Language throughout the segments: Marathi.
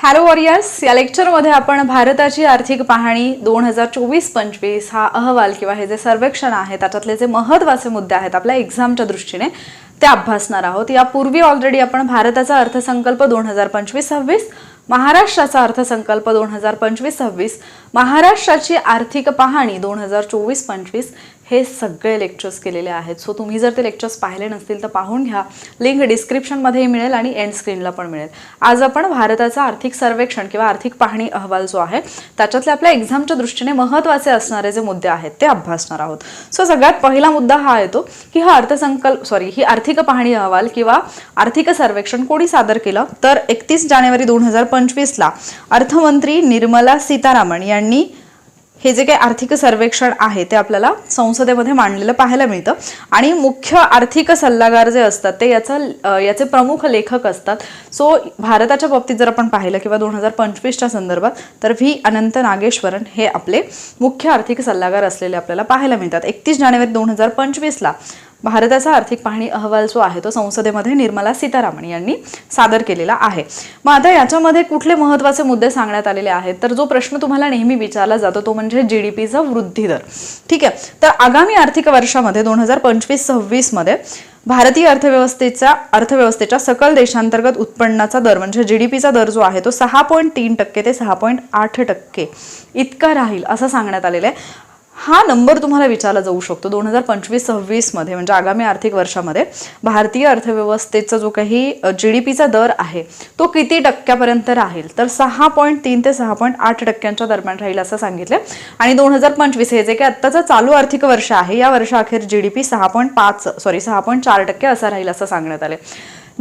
हॅलो वॉरियर्स या लेक्चरमध्ये आपण भारताची आर्थिक पाहणी दोन हजार चोवीस पंचवीस हा अहवाल किंवा हे जे सर्वेक्षण आहे त्याच्यातले जे महत्त्वाचे मुद्दे आहेत आपल्या एक्झामच्या दृष्टीने ते अभ्यासणार आहोत. यापूर्वी ऑलरेडी आपण भारताचा अर्थसंकल्प दोन हजार पंचवीस सव्वीस महाराष्ट्राचा अर्थसंकल्प दोन हजार पंचवीस सव्वीस महाराष्ट्राची आर्थिक पाहणी दोन हजार चोवीस पंचवीस हे सगळे लेक्चर्स केलेले आहेत. सो तुम्ही जर ते लेक्चर्स पाहिले नसतील तर पाहून घ्या. लिंक डिस्क्रिप्शनमध्येही मिळेल आणि एंड स्क्रीनला पण मिळेल. आज आपण भारताचा आर्थिक सर्वेक्षण किंवा आर्थिक पाहणी अहवाल जो आहे त्याच्यातले आपल्या एक्झामच्या दृष्टीने महत्त्वाचे असणारे जे मुद्दे आहेत ते अभ्यासणार आहोत. सो सगळ्यात पहिला मुद्दा हा येतो की हा अर्थसंकल्प सॉरी ही आर्थिक पाहणी अहवाल किंवा आर्थिक सर्वेक्षण कोणी सादर केलं? तर एकतीस जानेवारी दोन हजार पंचवीसला अर्थमंत्री निर्मला सीतारामन यांनी हे जे काही आर्थिक सर्वेक्षण आहे ते आपल्याला संसदेमध्ये मांडलेलं पाहायला मिळतं. आणि मुख्य आर्थिक सल्लागार जे असतात ते याचं याचे प्रमुख लेखक असतात. सो भारताच्या बाबतीत जर आपण पाहिलं किंवा दोन हजार पंचवीसच्या संदर्भात तर व्ही. अनंत नागेश्वरन हे आपले मुख्य आर्थिक सल्लागार असलेले आपल्याला पाहायला मिळतात. एकतीस जानेवारी दोन हजार पंचवीसला भारताचा आर्थिक पाहणी अहवाल जो आहे तो संसदेमध्ये निर्मला सीतारामन यांनी सादर केलेला आहे. मग आता याच्यामध्ये कुठले महत्त्वाचे मुद्दे सांगण्यात आलेले आहेत? तर जो प्रश्न तुम्हाला नेहमी विचारला जातो तो म्हणजे जी डी पीचा वृद्धी दर. ठीक आहे? तर आगामी आर्थिक वर्षामध्ये दोन हजार पंचवीस सव्वीसमध्ये भारतीय अर्थव्यवस्थेचा अर्थव्यवस्थेच्या सकल देशांतर्गत उत्पन्नाचा दर म्हणजे जी डी पीचा दर जो आहे तो सहा पॉईंट तीन टक्के ते सहा पॉईंट आठ टक्के इतका राहील असं सांगण्यात आलेलं आहे. हा नंबर तुम्हाला विचारला जाऊ शकतो. दोन हजार पंचवीस सव्वीसमध्ये म्हणजे आगामी आर्थिक वर्षामध्ये भारतीय अर्थव्यवस्थेचा जो काही जी डी पीचा दर आहे तो किती टक्क्यापर्यंत राहील? तर सहा पॉईंट तीन ते सहा पॉईंट आठ टक्क्यांच्या दरम्यान राहील असं सांगितलं. आणि दोन हजार पंचवीस हे जे काही आत्ताचं चालू आर्थिक वर्ष आहे या वर्षाअखेर जी डी पी सहा पॉईंट पाच सॉरी सहा पॉईंट चार टक्के असा राहील असं सांगण्यात आले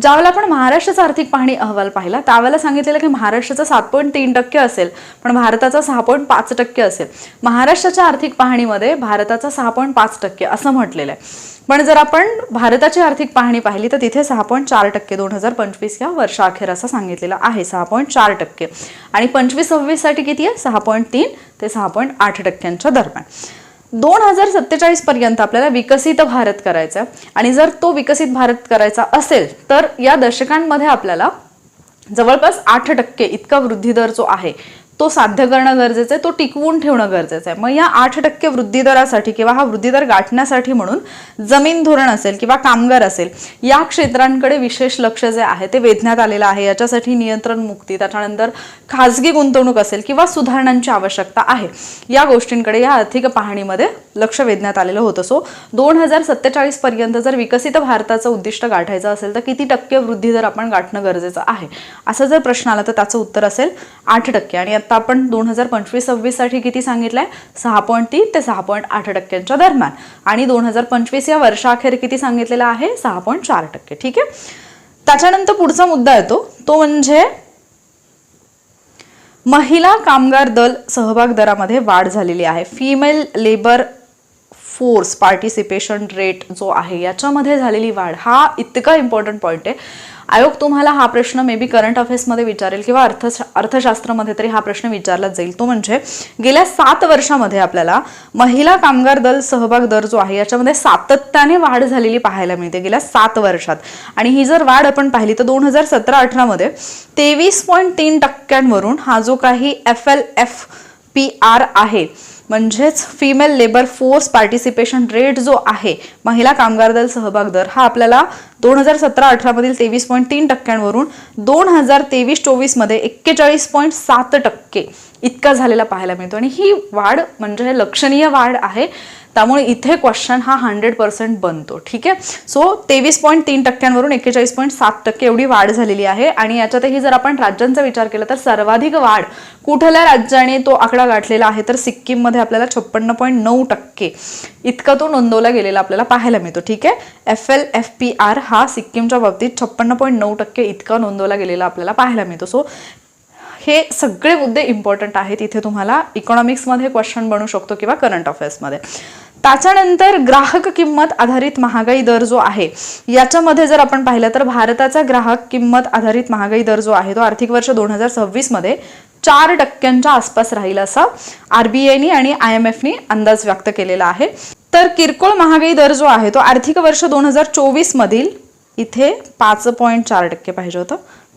ज्यावेळेला आपण महाराष्ट्राचा आर्थिक पाहणी अहवाल पाहिला त्यावेळेला सांगितलेलं की महाराष्ट्राचा सात पॉईंट तीन टक्के असेल पण भारताचा सहा पॉईंट पाच टक्के असेल. महाराष्ट्राच्या आर्थिक पाहणीमध्ये भारताचा सहा पॉईंट पाच टक्के असं म्हटलेलं आहे. पण जर आपण भारताची आर्थिक पाहणी पाहिली तर तिथे सहा पॉईंट चार टक्के दोन हजार पंचवीस या वर्षाअखेर असं सांगितलेलं आहे सहा पॉईंट चार टक्के. आणि पंचवीस सव्वीससाठी किती आहे? सहा पॉईंट तीन ते सहा पॉईंट आठ टक्क्यांच्या दरम्यान. दोन हजार सत्तेचाळीस पर्यंत आपल्याला विकसित भारत करायचा आहे आणि जर तो विकसित भारत करायचा असेल तर या दशकांमध्ये आपल्याला जवळपास आठ टक्के इतका वृद्धी दर जो आहे तो साध्य करणं गरजेचं आहे तो टिकवून ठेवणं गरजेचं आहे. मग या आठ टक्के वृद्धीदरासाठी किंवा हा वृद्धी दर गाठण्यासाठी म्हणून जमीन धोरण असेल किंवा कामगार असेल या क्षेत्रांकडे विशेष लक्ष जे आहे ते वेधण्यात आलेलं आहे. याच्यासाठी नियंत्रण मुक्ती त्याच्यानंतर खाजगी गुंतवणूक असेल किंवा सुधारणांची आवश्यकता आहे. या गोष्टींकडे या आर्थिक पाहणीमध्ये लक्ष वेधण्यात आलेलं होतं. सो दोन हजार सत्तेचाळीस पर्यंत जर विकसित भारताचं उद्दिष्ट गाठायचं असेल तर किती टक्के वृद्धी दर आपण गाठणं गरजेचं आहे? असं जर प्रश्न आला तर त्याचं उत्तर असेल आठ टक्के. आणि आत्ता आपण दोन हजार पंचवीस सव्वीससाठी किती सांगितलंय? सहा पॉईंट तीन ते सहा पॉईंट आठ टक्क्यांच्या दरम्यान. आणि दोन हजार पंचवीस या वर्षाअखेर किती सांगितलेलं आहे? सहा पॉईंट चार टक्के. ठीक आहे? त्याच्यानंतर पुढचा मुद्दा येतो. तो म्हणजे महिला कामगार दल सहभाग दरामध्ये वाढ झालेली आहे. Female labour force participation rate जो आहे याच्यामध्ये झालेली वाढ. हा इतका इम्पॉर्टंट पॉईंट आहे. आयोग तुम्हाला हा प्रश्न मे बी करंट अफेअर्समध्ये विचारेल किंवा अर्थ अर्थशास्त्रामध्ये तरी हा प्रश्न विचारला जाईल. तो म्हणजे गेल्या सात वर्षामध्ये आपल्याला महिला कामगार दल सहभाग दर जो आहे याच्यामध्ये सातत्याने वाढ झालेली पाहायला मिळते गेल्या सात वर्षात. आणि ही जर वाढ आपण पाहिली तर दोन हजार सतरा अठरामध्ये तेवीस पॉईंट तीन टक्क्यांवरून हा जो काही F L F P R आहे म्हणजेच female labour force participation rate जो आहे महिला कामगार दल सहभाग दर हा आपल्याला दोन हजार सतरा अठरामधील तेवीस पॉईंट तीन टक्क्यांवरून दोन हजार तेवीस चोवीसमध्ये एक्केचाळीस पॉईंट सात टक्के इतका झालेला पाहायला मिळतो. आणि ही वाढ म्हणजे लक्षणीय वाढ आहे त्यामुळे इथे क्वेश्चन हा हंड्रेड पर्सेंट बनतो ठीक आहे? सो तेवीस पॉईंट तीन टक्क्यांवरून एक्केचाळीस पॉईंट सात टक्के एवढी वाढ झालेली आहे. आणि याच्यातही जर आपण राज्यांचा विचार केला तर सर्वाधिक वाढ कुठल्या राज्याने तो आकडा गाठलेला आहे? तर सिक्कीममध्ये आपल्याला छप्पन्न पॉईंट नऊ टक्के इतका तो नोंदवला गेलेला आपल्याला पाहायला मिळतो ठीक आहे? F L F P R हा सिक्कीमच्या बाबतीत छप्पन्न पॉईंट नऊ टक्के इतका नोंदवला गेलेला आपल्याला पाहायला मिळतो. सो हे सगळे मुद्दे इम्पॉर्टंट आहेत. इथे तुम्हाला इकॉनॉमिक्समध्ये क्वेश्चन बनू शकतो किंवा करंट अफेअर्समध्ये त्याच्यानंतर ग्राहक किंमत आधारित महागाई दर जो आहे याच्यामध्ये जर आपण पाहिलं तर भारताचा ग्राहक किंमत आधारित महागाई दर जो आहे तो आर्थिक वर्ष दोन हजार सव्वीसमध्ये चार टक्क्यांच्या आसपास राहील असा आरबीआयनी आणि आय एम एफनी अंदाज व्यक्त केलेला आहे. तर किरकोळ महागाई दर जो आहे तो आर्थिक वर्ष दोन हजार चोवीस मधील इथे पाच पॉईंट चार टक्के पाहिजे होतं.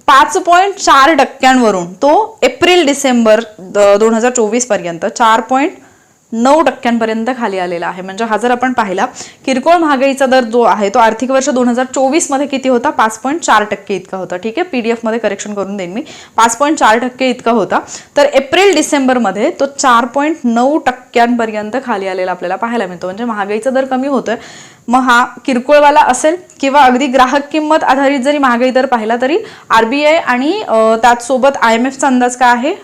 पाच पॉईंट चार टक्क्यांवरून तो एप्रिल डिसेंबर दोन हजार चोवीसपर्यंत चार पॉईंट नऊ टक्क्यांपर्यंत खाली आलेला आहे. म्हणजे हा जर आपण पाहिला किरकोळ महागाईचा दर जो आहे तो आर्थिक वर्ष दोन हजार चोवीसमध्ये किती होता? पाच पॉईंट चार टक्के इतका होता. ठीक आहे? पीडीएफमध्ये करेक्शन करून देईन मी. पाच पॉईंट चार टक्के इतका होता. तर एप्रिल डिसेंबरमध्ये तो चार पॉईंट नऊ टक्क्यांपर्यंत खाली आलेला आपल्याला पाहायला मिळतो. म्हणजे महागाईचा दर कमी होतोय. मग हा किरकोळवाला असेल किंवा अगदी ग्राहक किंमत आधारित जरी महागाई दर पाहिला तरी आरबीआय आणि त्याचसोबत आय एम एफचा अंदाज काय आहे?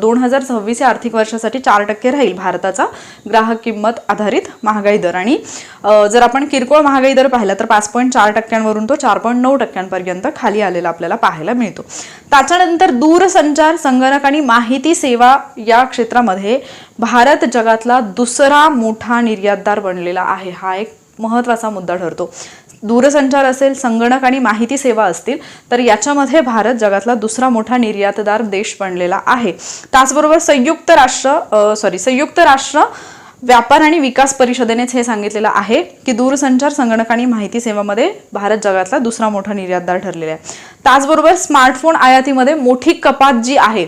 दोन हजार सव्वीस या आर्थिक वर्षासाठी चार टक्के राहील भारताचा ग्राहक किंमत आधारित महागाई दर. आणि जर आपण किरकोळ महागाई दर पाहिला तर पाच पॉईंट चार टक्क्यांवरून तो चार पॉईंट नऊ टक्क्यांपर्यंत खाली आलेला आपल्याला पाहायला मिळतो. त्याच्यानंतर दूरसंचार संगणक आणि माहिती सेवा या क्षेत्रामध्ये भारत जगातला दुसरा मोठा निर्यातदार बनलेला आहे. हा एक महत्त्वाचा मुद्दा ठरतो. दूरसंचार असेल संगणक आणि माहिती सेवा असतील तर याच्यामध्ये भारत जगातला दुसरा मोठा निर्यातदार देश बनलेला आहे. त्याचबरोबर संयुक्त राष्ट्र सॉरी संयुक्त राष्ट्र व्यापार आणि विकास परिषदेनेच हे सांगितलेलं आहे की दूरसंचार संगणक आणि माहिती सेवामध्ये भारत जगातला दुसरा मोठा निर्यातदार ठरलेला आहे. त्याचबरोबर स्मार्टफोन आयातीमध्ये मोठी कपात जी आहे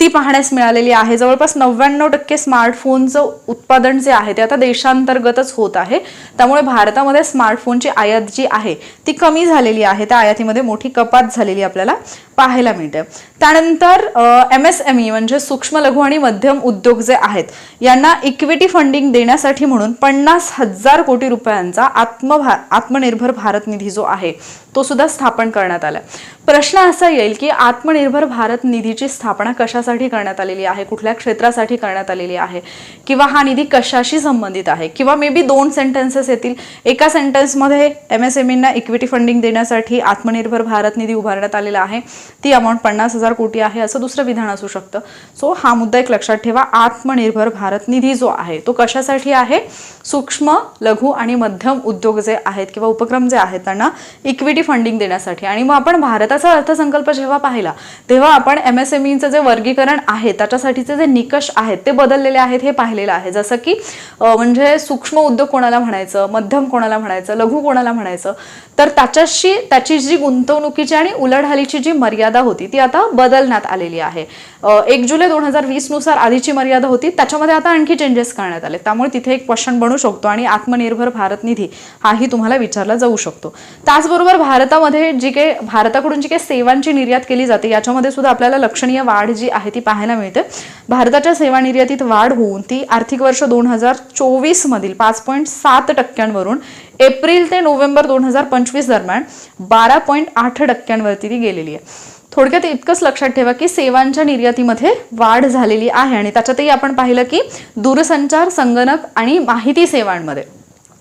ती पाहण्यास मिळालेली आहे. जवळपास नव्याण्णव टक्के स्मार्टफोनचं उत्पादन जे आहे ते आता देशांतर्गतच होत आहे. त्यामुळे भारतामध्ये स्मार्टफोनची आयात जी आहे ती कमी झालेली आहे. त्या आयातीमध्ये मोठी कपात झालेली आपल्याला पाहायला मिळते. त्यानंतर एम एस एम ई म्हणजे सूक्ष्म लघु आणि मध्यम उद्योग जे आहेत यांना इक्विटी फंडिंग देण्यासाठी म्हणून पन्नास हजार कोटी रुपयांचा आत्मभा आत्मनिर्भर भारत निधी जो आहे तो सुद्धा स्थापन करण्यात आला प्रश्न असा येईल की आत्मनिर्भर भारत निधीची स्थापना कशासाठी करण्यात आलेली आहे? कुठल्या क्षेत्रासाठी करण्यात आलेली आहे? किंवा हा निधी कशाशी संबंधित आहे? किंवा मे बी दोन सेंटेन्सेस येतील. एका सेंटेन्समध्ये एम एस एम ईना इक्विटी फंडिंग देण्यासाठी आत्मनिर्भर भारत निधी उभारण्यात आलेला आहे. ती अमाऊंट पन्नास हजार कोटी आहे असं दुसरं विधान असू शकतं. सो हा मुद्दा एक लक्षात ठेवा. आत्मनिर्भर भारत निधी जो आहे तो कशासाठी आहे? सूक्ष्म लघु आणि मध्यम उद्योग जे आहेत किंवा उपक्रम जे आहेत त्यांना इक्विटी फंडिंग देण्यासाठी. आणि मग आपण भारतात भारताचा अर्थसंकल्प जेव्हा पाहिला तेव्हा आपण एम एस एम ईचं जे वर्गीकरण आहे त्याच्यासाठीचे जे निकष आहेत ते बदललेले आहेत हे पाहिलेलं आहे. जसं की म्हणजे सूक्ष्म उद्योग कोणाला म्हणायचं मध्यम कोणाला म्हणायचं लघु कोणाला म्हणायचं तर त्याच्याशी त्याची जी गुंतवणुकीची आणि उलाढालीची जी मर्यादा होती ती आता बदलण्यात आलेली आहे. एक जुलै दोन हजार वीसनुसार आधीची मर्यादा होती. त्याच्यामध्ये आता आणखी चेंजेस करण्यात आले त्यामुळे तिथे एक क्वेश्चन बनू शकतो आणि आत्मनिर्भर भारत निधी हाही तुम्हाला विचारला जाऊ शकतो. त्याचबरोबर भारतामध्ये जी काही भारताकडून जी काही सेवांची निर्यात केली जाते याच्यामध्ये सुद्धा आपल्याला लक्षणीय वाढ जी आहे ती पाहायला मिळते. भारताच्या सेवा निर्यातीत वाढ होऊन ती आर्थिक वर्ष दोन हजार चोवीस मधील पाच पॉईंट सात टक्क्यांवरून एप्रिल ते नोव्हेंबर दोन हजार पंचवीस दरम्यान बारा पॉईंट आठ टक्क्यांवरती ती गेलेली आहे. थोडक्यात इतकंच लक्षात ठेवा की सेवांच्या निर्यातीमध्ये वाढ झालेली आहे आणि त्याच्यातही आपण पाहिलं की दूरसंचार संगणक आणि माहिती सेवांमध्ये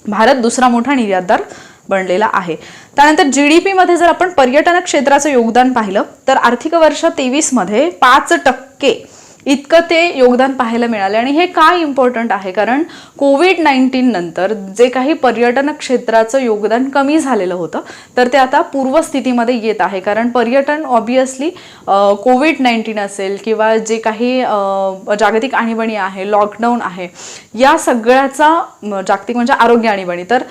भारत दुसरा मोठा निर्यातदार बनलेला आहे. त्यानंतर जी डी पीमध्ये जर आपण पर्यटन क्षेत्राचं योगदान पाहिलं तर आर्थिक वर्ष तेवीसमध्ये पाच टक्के इतकं ते योगदान पाहायला मिळालं. आणि हे काय इम्पॉर्टंट आहे? कारण कोविड नाईन्टीन नंतर जे काही पर्यटन क्षेत्राचं योगदान कमी झालेलं होतं तर ते आता पूर्वस्थितीमध्ये येत आहे. कारण पर्यटन ऑब्वियसली कोविड नाईन्टीन असेल किंवा जे काही जागतिक आणीबाणी आहे लॉकडाऊन आहे या सगळ्याचा जागतिक म्हणजे आरोग्य आणीबाणी. तर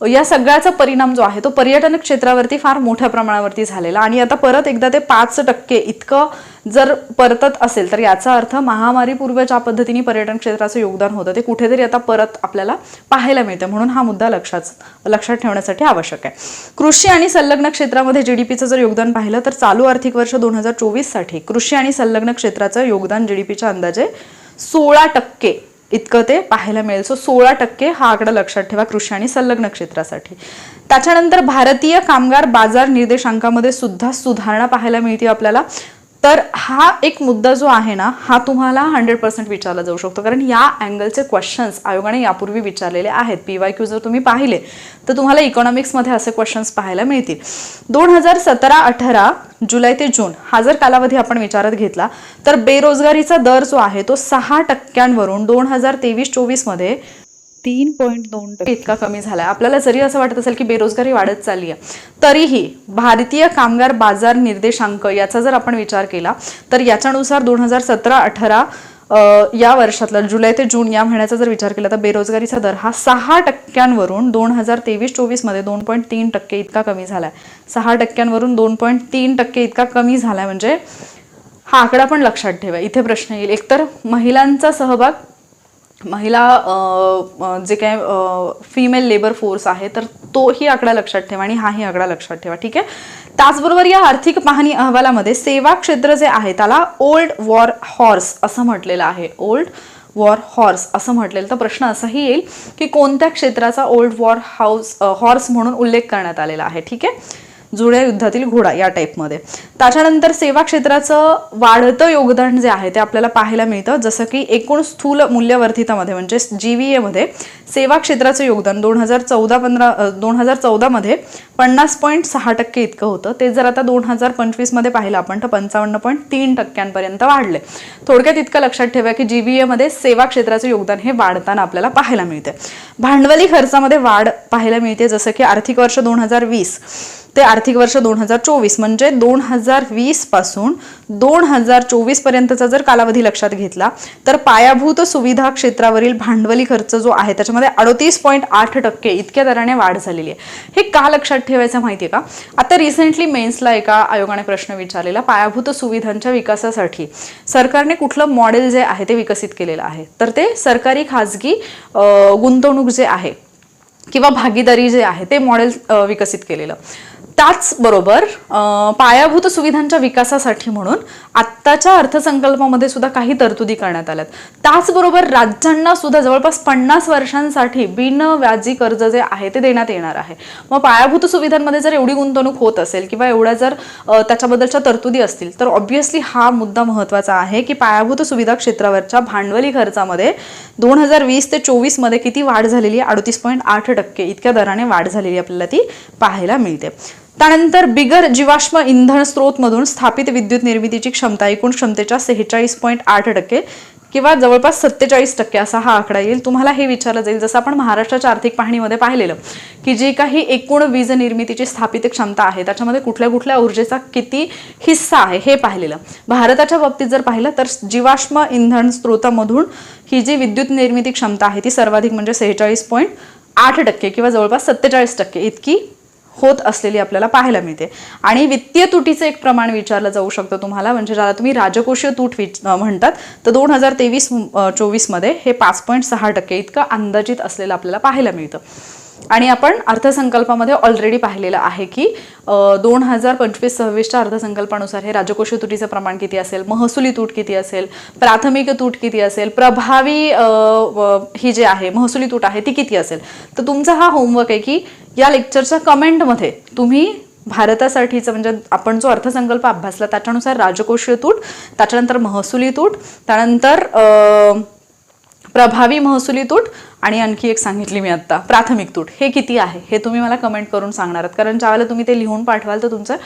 या सगळ्याचा परिणाम जो आहे तो पर्यटन क्षेत्रावरती फार मोठ्या प्रमाणावरती झालेला आणि आता परत एकदा ते पाच टक्के इतकं जर परतत असेल तर याचा अर्थ महामारीपूर्व ज्या पद्धतीने पर्यटन क्षेत्राचं योगदान होतं ते कुठेतरी आता परत आपल्याला पाहायला मिळतं. म्हणून हा मुद्दा लक्षात लक्षात ठेवण्यासाठी आवश्यक आहे. कृषी आणि संलग्न क्षेत्रामध्ये जी डी पीचं जर योगदान पाहिलं तर चालू आर्थिक वर्ष दोन हजार चोवीससाठी कृषी आणि संलग्न क्षेत्राचं योगदान जी डी पीच्या अंदाजे सोळा टक्के इतकं ते पाहायला मिळेल. सो सोळा टक्के हा आकडा लक्षात ठेवा कृषी आणि संलग्न क्षेत्रासाठी. त्याच्यानंतर भारतीय कामगार बाजार निर्देशांकामध्ये सुद्धा सुधारणा पाहायला मिळते आपल्याला. तर हा एक मुद्दा जो आहे ना हा तुम्हाला हंड्रेड पर्सेंट विचारला जाऊ शकतो. कारण या अँगलचे क्वेश्चन्स आयोगाने यापूर्वी विचारलेले आहेत. पी वाय क्यू जर तुम्ही पाहिले तर तुम्हाला इकॉनॉमिक्समध्ये असे क्वेश्चन्स पाहायला मिळतील. दोन हजार सतरा अठरा जुलै ते जून हा जर कालावधी आपण विचारात घेतला तर बेरोजगारीचा दर जो आहे तो सहा टक्क्यांवरून दोन हजार तेवीस चोवीसमध्ये तीन पॉईंट दोन टक्के. इतका कमी झाला आहे आपल्याला जरी असं वाटत असेल की बेरोजगारी वाढत चालली आहे तरीही भारतीय कामगार बाजार निर्देशांक याचा जर आपण विचार केला तर याच्यानुसार दोन हजार सतरा अठरा या वर्षातला जुलै ते जून या महिन्याचा जर विचार केला तर बेरोजगारीचा दर हा सहा टक्क्यांवरून दोन हजार तेवीस चोवीसमध्ये दोन पॉईंट तीन टक्के इतका कमी झालाय. सहा टक्क्यांवरून दोन पॉईंट तीन टक्के इतका कमी झालाय म्हणजे हा आकडा पण लक्षात ठेवा. इथे प्रश्न येईल. एकतर महिलांचा सहभाग महिला जे काय फिमेल लेबर फोर्स आहे तर तोही आकडा लक्षात ठेवा आणि हाही आकडा लक्षात ठेवा ठीक आहे? त्याचबरोबर या आर्थिक पाहणी अहवालामध्ये सेवा क्षेत्र जे आहे त्याला ओल्ड वॉर हॉर्स असं म्हटलेलं आहे. ओल्ड वॉर हॉर्स असं म्हटलेलं. तर प्रश्न असाही येईल की कोणत्या क्षेत्राचा ओल्ड वॉर हाऊस हॉर्स म्हणून उल्लेख करण्यात आलेला आहे ठीक आहे? जुळ्या युद्धातील घोडा या टाईपमध्ये. त्याच्यानंतर सेवा क्षेत्राचं वाढतं योगदान जे आहे ते आपल्याला पाहायला मिळतं. जसं की एकूण स्थूल मूल्यवर्धितामध्ये म्हणजे जी व्ही एमध्ये सेवा क्षेत्राचं योगदान दोन हजार चौदा पंधरा दोन हजार चौदामध्ये पन्नास पॉईंट सहा टक्के इतकं होतं. ते जर आता दोन हजार पंचवीसमध्ये पाहिलं आपण तर पंचावन्न पॉईंट तीन टक्क्यांपर्यंत वाढले थोडक्यात इतकं लक्षात ठेवा की जी व्ही एमध्ये सेवा क्षेत्राचं योगदान हे वाढताना आपल्याला पाहायला मिळते भांडवली खर्चामध्ये वाढ पाहायला मिळते जसं की आर्थिक वर्ष दोन हजार वीस. ते आर्थिक वर्ष दोन हजार चोवीस म्हणजे दोन हजार वीसपासून दोन हजार चोवीस पर्यंतचा जर कालावधी लक्षात घेतला तर पायाभूत सुविधा क्षेत्रावरील भांडवली खर्च जो आहे त्याच्यामध्ये अडतीस पॉईंट आठ टक्के इतक्या दराने वाढ झालेली आहे. हे का लक्षात ठेवायचं माहिती आहे का? आता रिसेंटली मेन्सला एका आयोगाने प्रश्न विचारलेला पायाभूत सुविधांच्या विकासासाठी सरकारने कुठलं मॉडेल जे आहे ते विकसित केलेलं आहे? तर ते सरकारी खाजगी गुंतवणूक जे आहे किंवा भागीदारी जे आहे ते मॉडेल विकसित केलेलं. त्याचबरोबर पायाभूत सुविधांच्या विकासासाठी म्हणून आत्ताच्या अर्थसंकल्पामध्ये सुद्धा काही तरतुदी करण्यात आल्यात. त्याचबरोबर राज्यांना सुद्धा जवळपास पन्नास वर्षांसाठी बिनव्याजी कर्ज जे आहे ते देण्यात येणार आहे. मग पायाभूत सुविधांमध्ये जर एवढी गुंतवणूक होत असेल किंवा एवढ्या जर त्याच्याबद्दलच्या तरतुदी असतील तर ऑब्व्हियसली हा मुद्दा महत्त्वाचा आहे की पायाभूत सुविधा क्षेत्रावरच्या भांडवली खर्चामध्ये दोन हजार वीस ते चोवीसमध्ये किती वाढ झालेली आहे? अडतीस पॉईंट आठ टक्के इतक्या दराने वाढ झालेली आपल्याला ती पाहायला मिळते. त्यानंतर बिगर जीवाश्म इंधन स्रोतमधून स्थापित विद्युत निर्मितीची क्षमता एकूण क्षमतेच्या सेहेचाळीस पॉईंट आठ टक्के किंवा जवळपास सत्तेचाळीस टक्के असा हा आकडा येईल. तुम्हाला हे विचारलं जाईल. जसं आपण महाराष्ट्राच्या आर्थिक पाहणीमध्ये पाहिलेलं की जी काही एकूण वीज निर्मितीची स्थापित क्षमता आहे त्याच्यामध्ये कुठल्या कुठल्या ऊर्जेचा किती हिस्सा आहे हे पाहिलेलं. भारताच्या बाबतीत जर पाहिलं तर जीवाश्म इंधन स्रोतामधून ही जी विद्युत निर्मिती क्षमता आहे ती सर्वाधिक म्हणजे सेहेचाळीस पॉईंट आठ टक्के किंवा जवळपास सत्तेचाळीस टक्के इतकी होत असलेली आपल्याला पाहायला मिळते. आणि वित्तीय तुटीचं एक प्रमाण विचारलं जाऊ शकतं तुम्हाला म्हणजे ज्याला तुम्ही राजकोषीय तूट विच म्हणतात तर दोन हजार तेवीस चोवीसमध्ये हे पाच पॉईंट सहा टक्के इतकं अंदाजित असलेलं आपल्याला पाहायला मिळतं. आणि आपण अर्थसंकल्पामध्ये ऑलरेडी पाहिलेलं आहे की दोन हजार पंचवीस सव्वीसच्या अर्थसंकल्पानुसार हे राजकोषीय तुटीचं प्रमाण किती असेल महसुली तूट किती असेल प्राथमिक तूट किती असेल प्रभावी ही जे आहे महसुली तूट आहे ती किती असेल? तर तुमचा हा होमवर्क आहे की या लेक्चरच्या कमेंटमध्ये तुम्ही भारतासाठीचं म्हणजे आपण जो अर्थसंकल्प अभ्यासला त्याच्यानुसार राजकोषीय तूट त्याच्यानंतर महसुली तूट त्यानंतर प्रभावी महसुली तूट आणि आणखी एक सांगितली मी आत्ता प्राथमिक तूट. हे किती आहे? हे तुम्ही मला कमेंट करून सांगणार आहात. कारण ज्यावेळेला तुम्ही ते लिहून पाठवाल तर तुमचं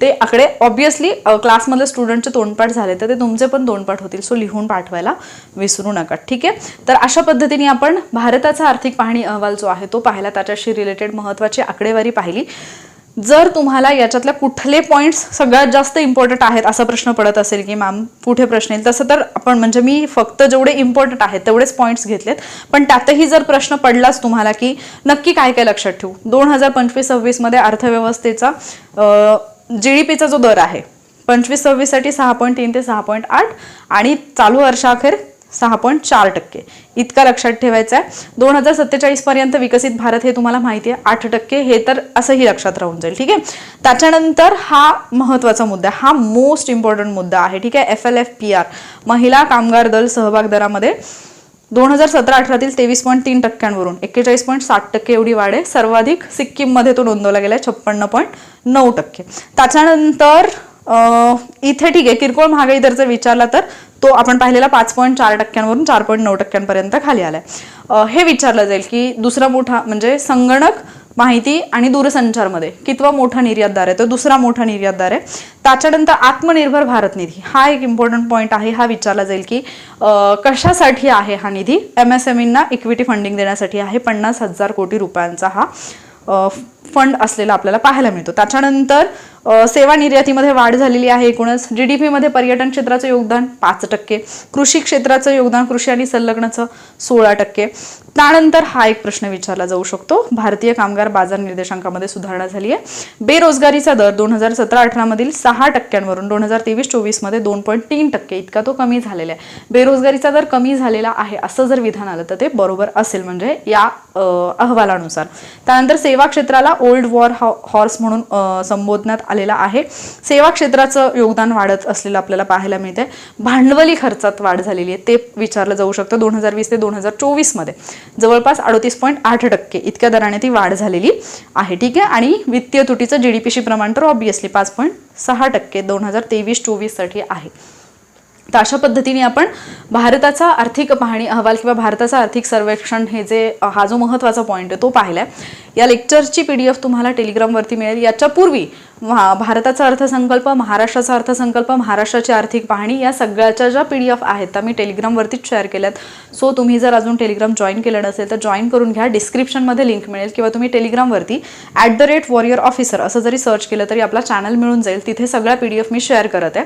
ते आकडे ऑब्विसली क्लासमधले स्टुडंटचे तोंडपाठ झाले तर ते तुमचे पण तोंडपाठ होतील. सो लिहून पाठवायला विसरू नका. ठीक आहे? तर अशा पद्धतीने आपण भारताचा आर्थिक पाहणी अहवाल जो आहे तो पाहिला. त्याच्याशी रिलेटेड महत्त्वाची आकडेवारी पाहिली. जर तुम्हाला याच्यातल्या कुठले पॉईंट्स सगळ्यात जास्त इम्पॉर्टंट आहेत असा प्रश्न पडत असेल की मॅम कुठे प्रश्न येईल? तसं तर आपण म्हणजे मी फक्त जेवढे इम्पॉर्टंट आहेत तेवढेच पॉईंट्स घेतलेत. पण त्यातही जर प्रश्न पडलाच तुम्हाला की नक्की काय काय लक्षात ठेवू? दोन हजार पंचवीस सव्वीसमध्ये अर्थव्यवस्थेचा जी डी पीचा जो दर आहे पंचवीस सव्वीससाठी सहा पॉईंट तीन ते सहा पॉईंट आठ आणि चालू वर्षाखेर सहा पॉईंट चार टक्के. इतका लक्षात ठेवायचा आहे दोन हजार सत्तेचाळीस पर्यंत विकसित भारत हे तुम्हाला माहिती आहे आठ टक्के. हे तर असंही लक्षात राहून जाईल ठीक आहे? त्याच्यानंतर हा महत्त्वाचा मुद्दा हा मोस्ट इम्पॉर्टंट मुद्दा आहे ठीक आहे? F L F P R महिला कामगार दल सहभाग दरामध्ये. दोन हजार सतरा अठरातील तेवीस पॉईंट तीन टक्क्यांवरून एक्केचाळीस पॉईंट सात टक्के एवढी वाढ आहे. सर्वाधिक सिक्कीममध्ये तो नोंदवला गेला आहे छप्पन्न पॉईंट नऊ टक्के. त्याच्यानंतर अं, इथे ठीक आहे किरकोळ महागाई दर जर विचारला तर तो आपण पाहिलेला पाच पॉईंट चार टक्क्यांवरून चार पॉईंट नऊ टक्क्यांपर्यंत खाली आलाय. हे विचारलं जाईल की दुसरा मोठा म्हणजे संगणक माहिती आणि दूरसंचारमध्ये कितवा मोठा निर्यातदार आहे? तो दुसरा मोठा निर्यातदार आहे. त्याच्यानंतर आत्मनिर्भर भारत निधी. हा एक इम्पॉर्टंट पॉईंट आहे. हा विचारला जाईल की कशासाठी आहे हा निधी? M S M equity funding देण्यासाठी आहे. पन्नास हजार कोटी रुपयांचा हा फंड असलेला आपल्याला पाहायला मिळतो. त्याच्यानंतर सेवा निर्यातीमध्ये वाढ झालेली आहे एकूणच. जी डी पीमध्ये पर्यटन क्षेत्राचं योगदान पाच टक्के. कृषी क्षेत्राचं योगदान कृषी आणि संलग्नचं सोळा टक्के. त्यानंतर हा एक प्रश्न विचारला जाऊ शकतो. भारतीय कामगार बाजार निर्देशांकामध्ये सुधारणा झाली आहे. बेरोजगारीचा दर दोन हजार सतरा अठरामधील सहा टक्क्यांवरून दोन हजार तेवीस चोवीसमध्ये दोन पॉईंट तीन टक्के इतका तो कमी झालेला आहे. बेरोजगारीचा दर कमी झालेला आहे असं जर विधान आलं तर ते बरोबर असेल. म्हणजे या अहवालानुसार. त्यानंतर सेवा क्षेत्राला ओल्ड वॉर हॉर्स म्हणून संबोधण्यात आलेला आहे. सेवा क्षेत्राचं योगदान वाढत असलेलं आपल्याला पाहायला मिळते भांडवली खर्चात वाढ झालेली आहे. ते विचारलं जाऊ शकतं दोन हजार वीस ते दोन हजार चोवीसमध्ये जवळपास अडतीस पॉईंट आठ टक्के इतक्या दराने ती वाढ झालेली आहे. ठीक आहे? आणि वित्तीय तुटीचं जी डी पीशी प्रमाण तर ऑब्विसली पाच पॉईंट सहा टक्के दोन हजार तेवीस चोवीससाठी आहे. तर अशा पद्धतीने आपण भारताचा आर्थिक पाहणी अहवाल किंवा भारताचा आर्थिक सर्वेक्षण हे जे हा जो महत्त्वाचा पॉईंट आहे तो पाहिला आहे या लेक्चरची पी डी एफ तुम्हाला टेलिग्रामवरती मिळेल. याच्यापूर्वी भारताचा अर्थसंकल्प महाराष्ट्राचा अर्थसंकल्प महाराष्ट्राची आर्थिक पाहणी या सगळ्याच्या ज्या पी डी एफ आहेत त्या मी टेलिग्रामवरतीच शेअर केल्यात. सो तुम्ही जर अजून टेलिग्राम जॉईन केलं नसेल तर जॉईन करून घ्या. डिस्क्रिप्शनमध्ये लिंक मिळेल किंवा तुम्ही टेलिग्रामवरती at the rate warrior officer असं जरी सर्च केलं तरी आपला चॅनल मिळून जाईल. तिथे सगळ्या पी डी एफ मी शेअर करत आहे.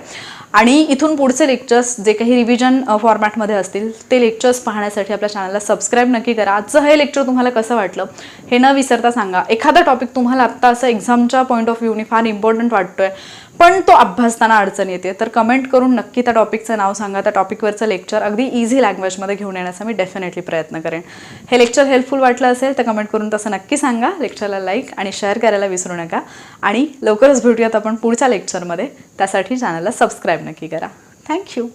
आणि इथून पुढचे लेक्चर्स जे काही रिव्हिजन फॉर्मॅटमध्ये असतील ते लेक्चर्स पाहण्यासाठी आपल्या चॅनलला सबस्क्राईब नक्की करा. आजचं हे लेक्चर तुम्हाला कसं वाटलं हे न विसरता सांगा. एखादा टॉपिक तुम्हाला आत्ता असं एक्झामच्या पॉईंट ऑफ व्ह्यूने फार इम्पॉर्टंट वाटतोय. पण तो अभ्यासताना अडचण येते. तर कमेंट करून नक्की त्या टॉपिकचं नाव सांगा. त्या टॉपिकवरचं लेक्चर अगदी इझी लँग्वेजमध्ये घेऊन येण्याचा मी डेफिनेटली प्रयत्न करेन. हे लेक्चर हेल्पफुल वाटलं असेल तर कमेंट करून तसं नक्की सांगा. लेक्चरला लाईक आणि शेअर करायला विसरू नका. आणि लवकरच भेटूयात आपण पुढच्या लेक्चरमध्ये त्यासाठी चॅनलला सबस्क्राईब नक्की करा. थँक्यू